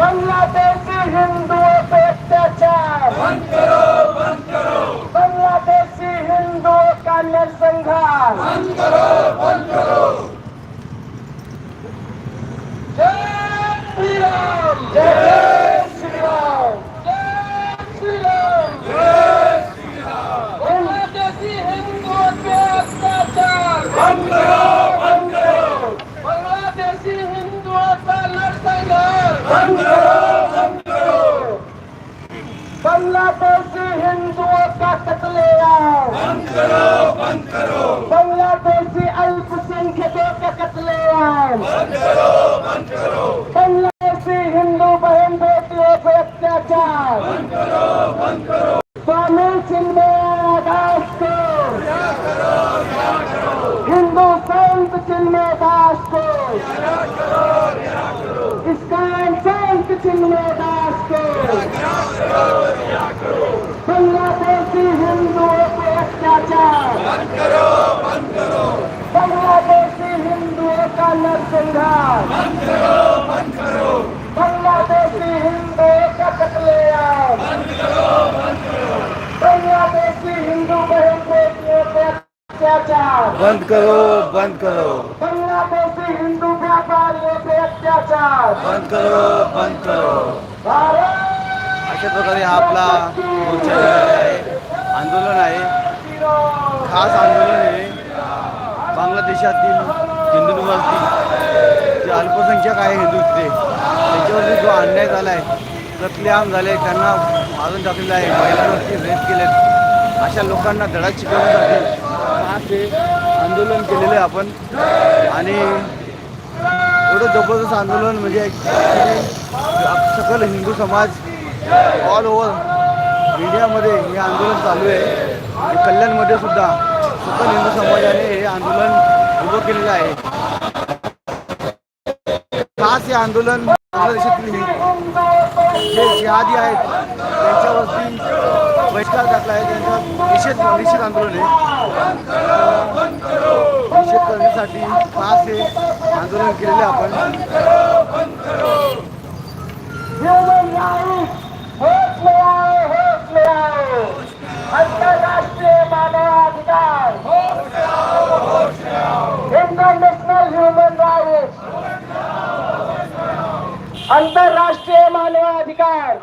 বাংলাদেশে হিন্দু অত্যাচার বন্ধ করো বন্ধ করো বাংলাদেশি হিন্দু কালের সংঘাত বন্ধ করো का कत्लेआम बांग्लादेशी अल्पसंख्यकों का कत्लेआम बांग्लादेशी हिंदू बहन बेटियों पर अत्याचार बंद करो बंद करो स्वामी चिन्मय दास को हिंदू संत चिन्मय दास को इसका संत चिन्मय दास को बांग्लादेशी हिंदुओं पे अत्याचार बांग्लादेशी हिंदुओं का नरसंहार बांग्लादेशी हिंदुओं का कत्लेआम बांग्लादेशी हिंदू बहन बेटियों पे अत्याचार. बंद करो बंद करो. बांग्लादेशी हिंदू व्यापारियों पे अत्याचार. बंद करो बंद करो. भारत अशा प्रकारे हा आपला मोर्चा आंदोलन आहे. खास आंदोलन आहे. बांगलादेशातील हिंदूंवरती. जे अल्पसंख्याक आहे हिंदू त्यांच्यावरती जो अन्याय झाला आहे कत्लेआम झाले त्यांना मारून टाकलेलं आहे महिलांवरती रेप केलेत. अशा लोकांना धडा शिकवण्यासाठी खास हे आंदोलन केलेलं आहे आपण. आणि एवढं जबरदस्त आंदोलन म्हणजे सकल हिंदू समाज ऑल ओव्हर इंडियामध्ये हे आंदोलन चालू आहे. आणि कल्याणमध्ये सुद्धा सकल हिंदू समाजाने हे आंदोलन उभं केलेलं आहे. हे आंदोलन बांगलादेशातील जे जिहादी आहेत त्यांच्यावरती बहिष्कार टाकला आहे त्यांचा निषेध निषेध आंदोलन आहे. निषेध करण्यासाठी पाच हे आंदोलन केलेले आपण. अंतर्राष्ट्रीय मानवाधिकार.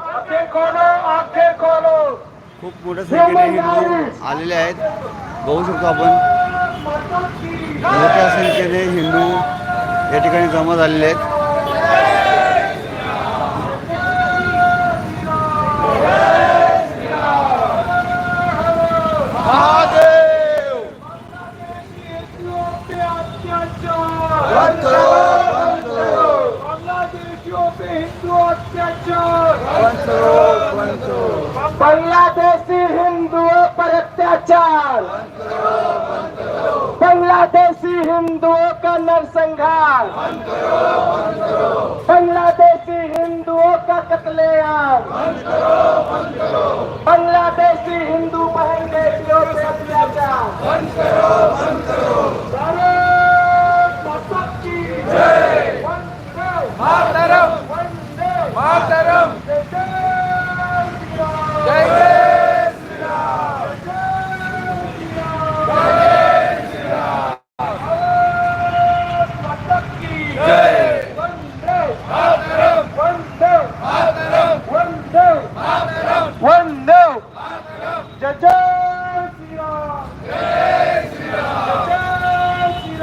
खूप मोठ्या संख्येने हिंदू आलेले आहेत. बघू शकतो आपण मोठ्या संख्येने हिंदू या ठिकाणी जमा झालेले आहेत महादेव बंद करो बंद करो बांग्लादेशियों पे हिंदू अत्याचार बांगलादेशी हिंदू पर अत्याचार बांग्लादेशी हिंदुओं का नरसंहार. बांग्लादेशी हिंदुओं का कत्लेआम मातरम! जय जय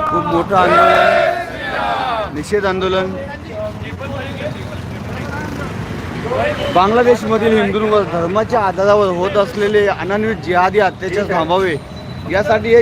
खूप मोठं आंदोलन निषेध आंदोलन. बांगलादेशमधील हिंदूंवर धर्माच्या आधारावर होत असलेले अनन्वित जिहादी अत्याचार थांबावे यासाठी